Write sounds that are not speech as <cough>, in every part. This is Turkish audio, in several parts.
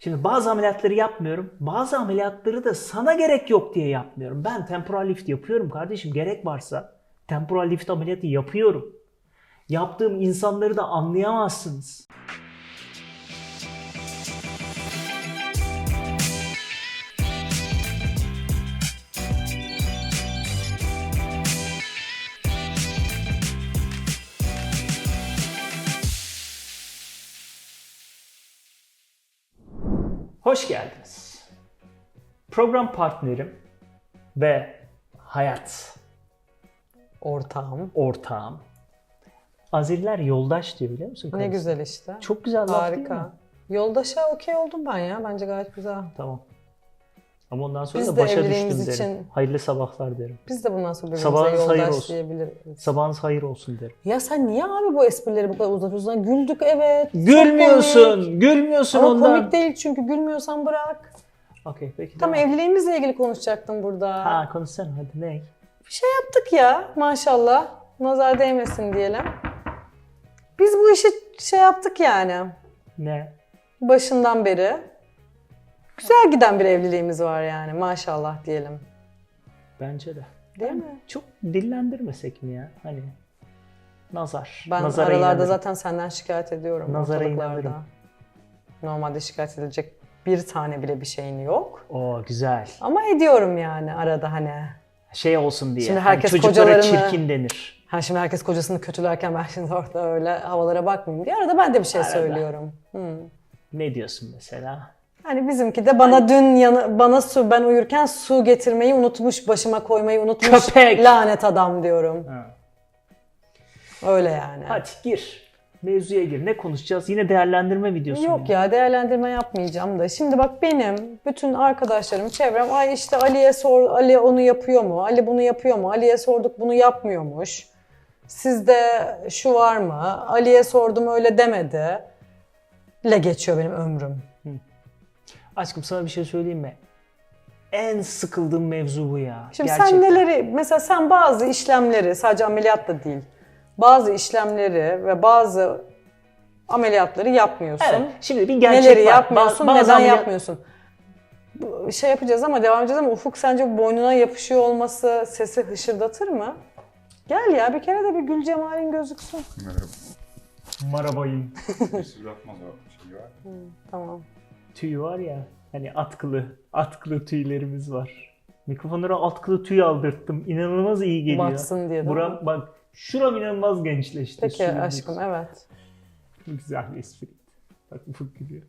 Şimdi bazı ameliyatları yapmıyorum. Bazı ameliyatları da sana gerek yok diye yapmıyorum. Ben temporal lift yapıyorum kardeşim. Gerek varsa temporal lift ameliyatı yapıyorum. Yaptığım insanları da anlayamazsınız. Hoş geldiniz. Program partnerim ve hayat Ortağım. ortağım. Azeriler yoldaş diyor biliyor musun? Ne karısı? güzel işte. Çok güzel laf değil mi? Harika. Yoldaşa okey oldum ben ya. Bence gayet güzel. Tamam. Ama ondan sonra Biz da de başa düştüm evliliğimiz derim. için- Hayırlı sabahlar derim. Biz de bundan sonra Sabahınız birbirimize hayır yoldaş olsun. diyebiliriz. Sabahınız hayır olsun derim. Ya sen niye abi bu esprileri bu kadar uzatıyorsun? Güldük evet. çok Gülmüyorsun. komik. Gülmüyorsun Ama ondan. komik değil çünkü gülmüyorsan bırak. Okey peki. Tam evliliğimizle ilgili konuşacaktım burada. Ha konuşsana hadi ne? Bir şey yaptık ya maşallah. Nazar değmesin diyelim. Biz bu işi şey yaptık yani. Ne? Başından beri. Güzel giden bir evliliğimiz var yani maşallah diyelim. Bence de. Değil mi? Çok dillendirmesek mi ya? Hani nazar. Ben Nazara aralarda inanırım. zaten senden şikayet ediyorum. Nazara inanırım. Normalde şikayet edilecek bir tane bile bir şeyin yok. Oo güzel. Ama ediyorum yani arada hani. Şey olsun diye. Şimdi Hani herkes çocuklara kocalarını- çirkin denir. Ha şimdi herkes kocasını kötülerken ben şimdi orada öyle havalara bakmayayım diye arada ben de bir şey Arada. söylüyorum. Hı. Ne diyorsun mesela? Hani bizimki de bana dün yanı, bana su ben uyurken su getirmeyi unutmuş, başıma koymayı unutmuş. Köpek! Lanet adam diyorum. Ha. Öyle yani. Hadi gir. Mevzuya gir. Ne konuşacağız? Yine değerlendirme videosu mu? Yok ya değerlendirme yapmayacağım da. Şimdi bak benim bütün arkadaşlarım, çevrem ay işte Ali'ye sor, Ali onu yapıyor mu? Ali bunu yapıyor mu? Ali'ye sorduk bunu yapmıyormuş. Sizde şu var mı? Ali'ye sordum öyle demedi. Le geçiyor benim ömrüm. Aşkım sana bir şey söyleyeyim mi? En sıkıldığım mevzu bu ya. Şimdi Gerçekten. sen neleri, mesela sen bazı işlemleri, sadece ameliyat da değil, bazı işlemleri ve bazı ameliyatları yapmıyorsun. Evet. Şimdi bir gerçek Neleri var. yapmıyorsun, Ba- bazı neden ameliyat- yapmıyorsun? Şey yapacağız ama devam edeceğiz ama Ufuk sence bu boynuna yapışıyor olması sesi hışırdatır mı? Gel ya bir kere de bir gül cemalin gözüksün. Merhaba. Mesut Atmaz o şey var. Tamam. Tüyü var ya. Hani atkılı. Atkılı tüylerimiz var. Mikrofonlara atkılı tüy aldırttım. İnanılmaz iyi geliyor. Baksın diye? Buram, bak şuram inanılmaz gençleşti. Peki Suyumuz. aşkım evet. Güzel bir espri. Bak ufuk gülüyor.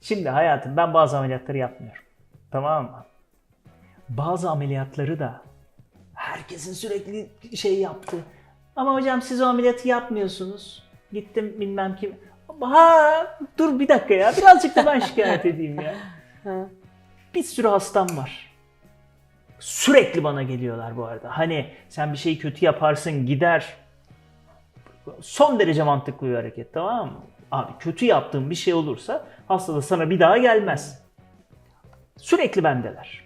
Şimdi hayatım ben bazı ameliyatları yapmıyorum. Tamam mı? Bazı ameliyatları da herkesin sürekli şey yaptı. Ama hocam siz o ameliyatı yapmıyorsunuz. Gittim bilmem kim. Ha dur bir dakika ya birazcık da ben şikayet edeyim ya. <laughs> Bir sürü hastam var. Sürekli bana geliyorlar bu arada. Hani sen bir şeyi kötü yaparsın gider. Son derece mantıklı bir hareket tamam mı? Abi kötü yaptığın bir şey olursa hasta da sana bir daha gelmez. Sürekli bendeler.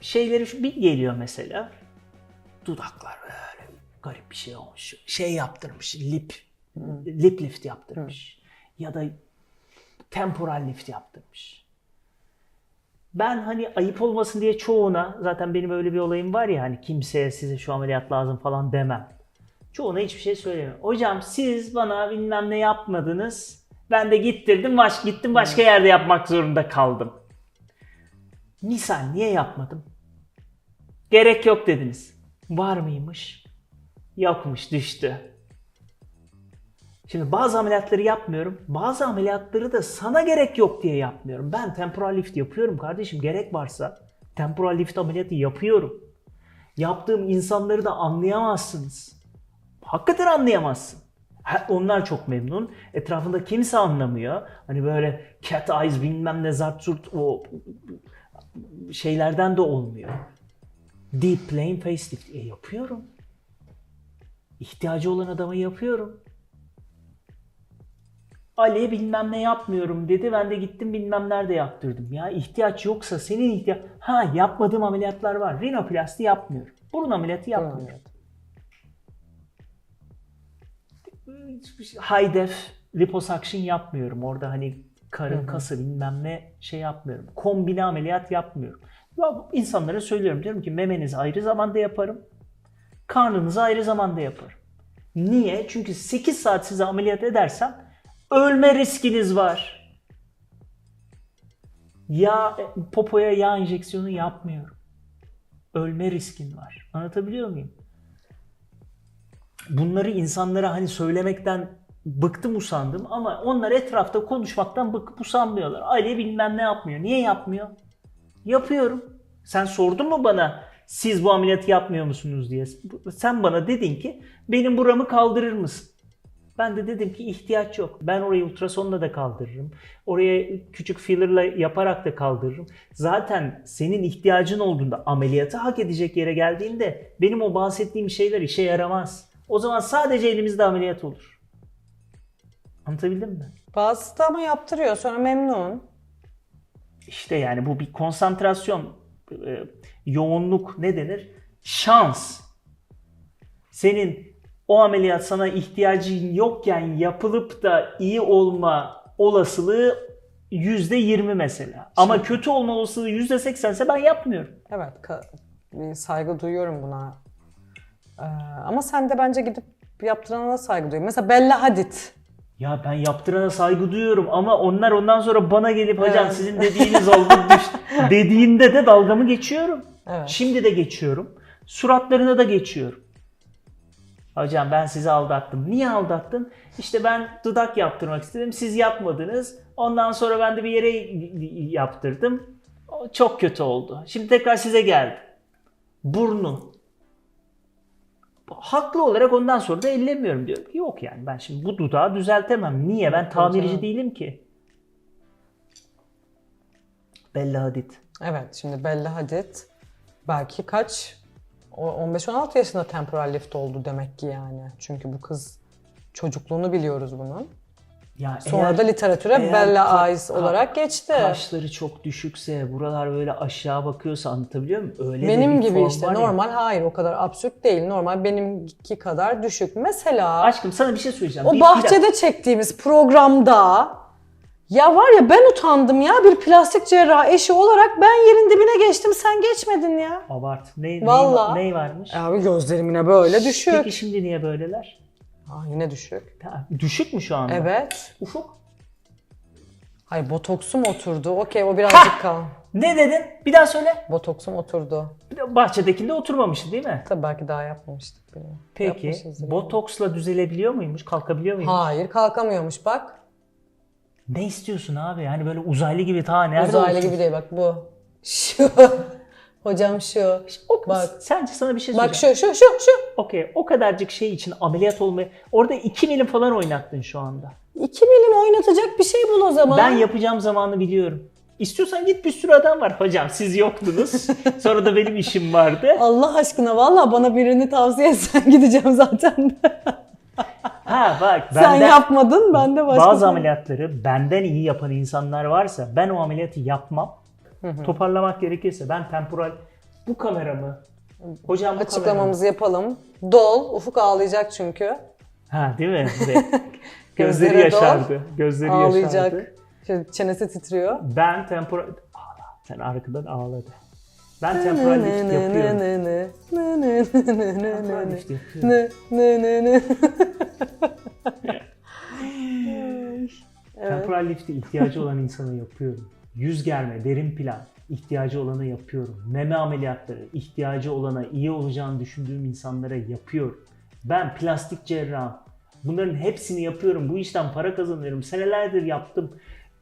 Şeyleri şu- bir geliyor mesela. Dudaklar böyle garip bir şey olmuş. Şey yaptırmış. Lip. Lip lift yaptırmış. Ya da temporal lift yaptırmış. Ben hani ayıp olmasın diye çoğuna zaten benim öyle bir olayım var ya hani kimseye size şu ameliyat lazım falan demem. Çoğuna hiçbir şey söylemiyorum. Hocam siz bana bilmem ne yapmadınız. Ben de gittirdim baş gittim başka yerde yapmak zorunda kaldım. Misal niye yapmadım? Gerek yok dediniz. Var mıymış? Yokmuş düştü. Şimdi bazı ameliyatları yapmıyorum. Bazı ameliyatları da sana gerek yok diye yapmıyorum. Ben temporal lift yapıyorum kardeşim. Gerek varsa temporal lift ameliyatı yapıyorum. Yaptığım insanları da anlayamazsınız. Hakikaten anlayamazsın. Ha, Onlar çok memnun. Etrafında kimse anlamıyor. Hani böyle cat eyes bilmem ne zart zurt o şeylerden de olmuyor. Deep plane facelift. E yapıyorum. İhtiyacı olan adama yapıyorum. Ali bilmem ne yapmıyorum dedi. Ben de gittim bilmem nerede yaptırdım. Ya ihtiyaç yoksa senin ihtiyaç... Ha yapmadığım ameliyatlar var. Rinoplasti yapmıyorum. Burun ameliyatı yapmıyorum. High def liposuction yapmıyorum. Orada hani karın kası bilmem ne şey yapmıyorum. Kombine ameliyat yapmıyorum. Ya insanlara söylüyorum diyorum ki memenizi ayrı zamanda yaparım. Karnınızı ayrı zamanda yaparım. Niye? Çünkü 8 saat size ameliyat edersem ölme riskiniz var. Yağ, popoya yağ enjeksiyonu yapmıyorum. Ölme riskin var. Anlatabiliyor muyum? Bunları insanlara hani söylemekten bıktım usandım ama onlar etrafta konuşmaktan bıkıp usanmıyorlar. Ali bilmem ne yapmıyor. Niye yapmıyor? Yapıyorum. Sen sordun mu bana siz bu ameliyatı yapmıyor musunuz diye. Sen bana dedin ki benim buramı kaldırır mısın? Ben de dedim ki ihtiyaç yok. Ben orayı ultrasonla da kaldırırım. Oraya küçük fillerla yaparak da kaldırırım. Zaten senin ihtiyacın olduğunda ameliyatı hak edecek yere geldiğinde benim o bahsettiğim şeyler işe yaramaz. O zaman sadece elimizde ameliyat olur. Anlatabildim mi? Bazısı da ama yaptırıyor sonra memnun. İşte yani bu bir konsantrasyon, e, yoğunluk ne denir? Şans. Senin o ameliyat sana ihtiyacın yokken yapılıp da iyi olma olasılığı yüzde yirmi mesela. Ama kötü olma olasılığı yüzde seksense ben yapmıyorum. Evet ka- saygı duyuyorum buna. Ee, ama sen de bence gidip yaptırana saygı duyuyorsun. Mesela Bella Hadid. Ya ben yaptırana saygı duyuyorum ama onlar ondan sonra bana gelip hocam Evet. sizin dediğiniz oldu <laughs> düş dediğinde de dalgamı geçiyorum. Evet. Şimdi de geçiyorum. Suratlarına da geçiyorum. Hocam ben sizi aldattım. Niye aldattın? İşte ben dudak yaptırmak istedim. Siz yapmadınız. Ondan sonra ben de bir yere yaptırdım. Çok kötü oldu. Şimdi tekrar size geldi. Burnu. Haklı olarak ondan sonra da ellemiyorum diyorum. Yok yani ben şimdi bu dudağı düzeltemem. Niye? Ben tamirci değilim ki. Bella Hadid. Evet şimdi Bella Hadid belki kaç o 15-16 yaşında temporal lift oldu demek ki yani. Çünkü bu kız çocukluğunu biliyoruz bunun. Ya Sonra eğer- da literatüre eğer Bella Eyes olarak geçti. kaşları çok düşükse, buralar böyle aşağı bakıyorsa anlatabiliyor muyum? Öyle Benim bir gibi işte var ya. normal hayır o kadar absürt değil. Normal benimki kadar düşük. Mesela Aşkım sana bir şey söyleyeceğim. o Bir- bir bahçede çektiğimiz programda ya var ya ben utandım ya bir plastik cerrah eşi olarak ben yerin dibine geçtim sen geçmedin ya. Abart. Ne, Vallahi. ne, ne varmış? Abi gözlerim yine böyle düşük. Peki şimdi niye böyleler? Aa, yine düşük. Ha, Düşük mü şu anda? Evet. Ufuk. Hayır botoksum oturdu. Okey o birazcık kal. Ne dedin? Bir daha söyle. Botoksum oturdu. Bahçedekinde oturmamıştı değil mi? Tabii belki daha yapmamıştık bile. Peki Yapmışızdır. botoksla düzelebiliyor muymuş? Kalkabiliyor muymuş? Hayır kalkamıyormuş bak. Ne istiyorsun abi? Yani böyle uzaylı gibi ta nerede Uzaylı olsun? gibi değil bak bu. Şu. Hocam şu. O, Bak. Sence sana bir şey Bak söyleyeceğim. şu şu şu şu. Okey o kadarcık şey için ameliyat olmayı... Orada 2 milim falan oynattın şu anda. 2 milim oynatacak bir şey bul o zaman. Ben yapacağım zamanı biliyorum. İstiyorsan git bir sürü adam var. Hocam siz yoktunuz. <laughs> Sonra da benim işim vardı. Allah aşkına valla bana birini tavsiye etsen <laughs> gideceğim zaten. <laughs> Ha bak Sen benden, yapmadın ben de başka. bazı ameliyatları benden iyi yapan insanlar varsa ben o ameliyatı yapmam. Toparlamak gerekirse ben temporal bu kameramı hocam bu kameramı. Açıklamamızı yapalım. Dol. Ufuk ağlayacak çünkü. Ha değil mi? <laughs> Gözleri Gözlere dol. yaşardı. Gözleri Ağlayacak. yaşardı. Şöyle çenesi titriyor. Ben temporal... Ağla. Sen arkadan ağladı. Ben temporal lift yapıyorum. Temporal lift yapıyorum. <laughs> Temporal lifte ihtiyacı olan insana yapıyorum. Yüz germe, derin plan ihtiyacı olana yapıyorum. Meme ameliyatları ihtiyacı olana iyi olacağını düşündüğüm insanlara yapıyorum. Ben plastik cerrahım. Bunların hepsini yapıyorum. Bu işten para kazanıyorum. Senelerdir yaptım.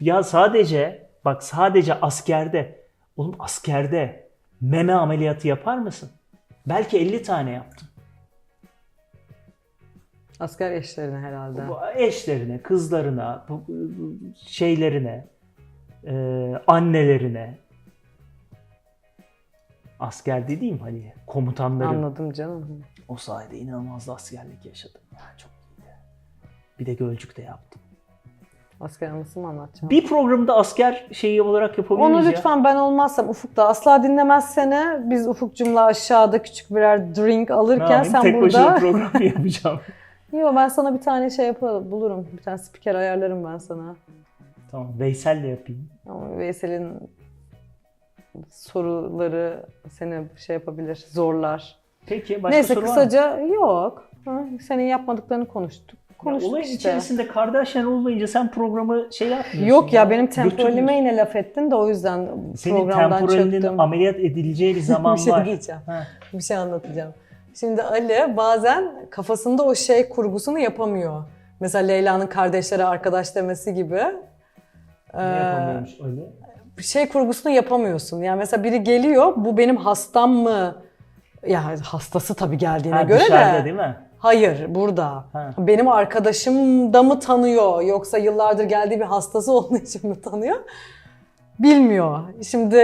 Ya sadece bak sadece askerde oğlum askerde meme ameliyatı yapar mısın? Belki 50 tane yaptım. Asker eşlerine herhalde. Eşlerine, kızlarına, şeylerine, e, annelerine, asker dediğim hani komutanların Anladım canım. o sayede inanılmaz askerlik yaşadım. Ya çok iyiydi. Bir de Gölcük'te yaptım. Asker anısını anlatacağım? Bir programda asker şeyi olarak yapabiliriz Onu ya. lütfen ben olmazsam Ufuk da asla dinlemezsene biz Ufukcum'la aşağıda küçük birer drink alırken sen Tek başına burada program <laughs> yapacağım. Yok ben sana bir tane şey yaparım, bulurum. Bir tane spiker ayarlarım ben sana. Tamam Veysel'le yapayım. Ama Veysel'in soruları seni şey yapabilir, zorlar. Peki başka Neyse soru var mı? kısaca yok. Ha, senin yapmadıklarını konuştuk. Ya Konuştuk olayın işte. içerisinde Kardashian olmayınca sen programı şey yapmıyorsun. Yok ya benim Götürüyorsun. temporalime yine laf ettin de o yüzden Senin programdan temporalinin çıktım. ameliyat edileceği bir zaman <laughs> bir şey var. diyeceğim. Ha. Bir şey anlatacağım. Şimdi Ali bazen kafasında o şey kurgusunu yapamıyor. Mesela Leyla'nın kardeşlere arkadaş demesi gibi. Ne Ee, yapamıyormuş öyle? bir şey kurgusunu yapamıyorsun. Yani mesela biri geliyor, bu benim hastam mı? Ya hastası tabii geldiğine Ha, göre dışarıda de. değil mi? Hayır, burada. Ha. Benim arkadaşım da mı tanıyor yoksa yıllardır geldiği bir hastası <laughs> olduğu için mi tanıyor? Bilmiyor. Şimdi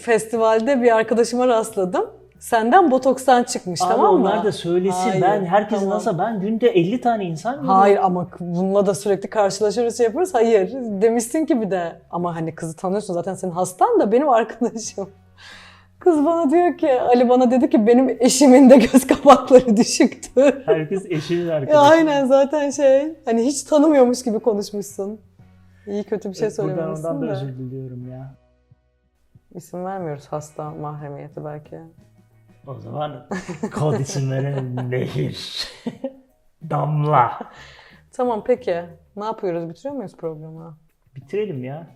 festivalde bir arkadaşıma rastladım. Senden botokstan çıkmış Abi tamam mı? onlar da söylesin. Hayır, ben herkes tamam. nasıl ben günde 50 tane insan görüyorum. Hayır ama bununla da sürekli karşılaşıyoruz şey yapıyoruz. Hayır demişsin ki bir de ama hani kızı tanıyorsun zaten senin hastan da benim arkadaşım. <laughs> Kız bana diyor ki Ali bana dedi ki benim eşimin de göz <laughs> kapakları düşüktü. Herkes eşinin arkadaşı. ya aynen zaten şey hani hiç tanımıyormuş gibi konuşmuşsun. İyi kötü bir şey Evet, Buradan söylememişsin ondan da de. özür diliyorum ya. İsim vermiyoruz hasta mahremiyeti belki. O zaman kod isimleri <laughs> Nehir. Damla. Tamam peki ne yapıyoruz bitiriyor muyuz programı? Bitirelim ya.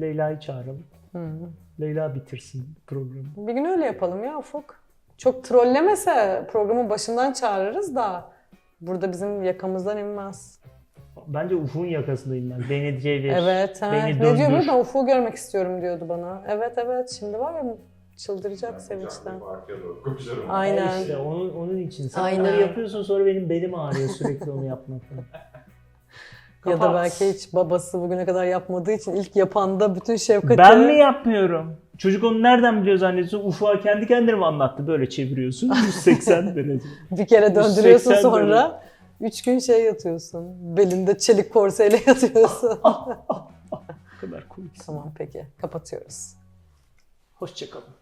Leyla'yı çağıralım. Hı. Leyla bitirsin programı. Bir gün öyle yapalım ya Ufuk. Çok trollemese programın başından çağırırız da burada bizim yakamızdan inmez. Bence Ufuk'un yakasındayım ben. Beni çevir. Evet. Ha. Beni Ne döndür. diyor? Ben Ufuk'u görmek istiyorum diyordu bana. Evet evet şimdi var ya çıldıracak sevinçten. Aynen. Ya işte onun, onun için. Sen Aynen. bunları yapıyorsun sonra benim belim ağrıyor sürekli onu yapmaktan. <laughs> Ya da belki hiç babası bugüne kadar yapmadığı için ilk yapanda bütün şefkati... Ben mi yapmıyorum? Çocuk onu nereden biliyor zannediyorsun? Ufuk'a kendi kendine mi anlattı? Böyle çeviriyorsun <laughs> 180 derece. Bir kere döndürüyorsun 180 sonra üç gün şey yatıyorsun. Belinde çelik korseyle <laughs> yatıyorsun. Bu kadar komik. tamam peki kapatıyoruz. Hoşçakalın.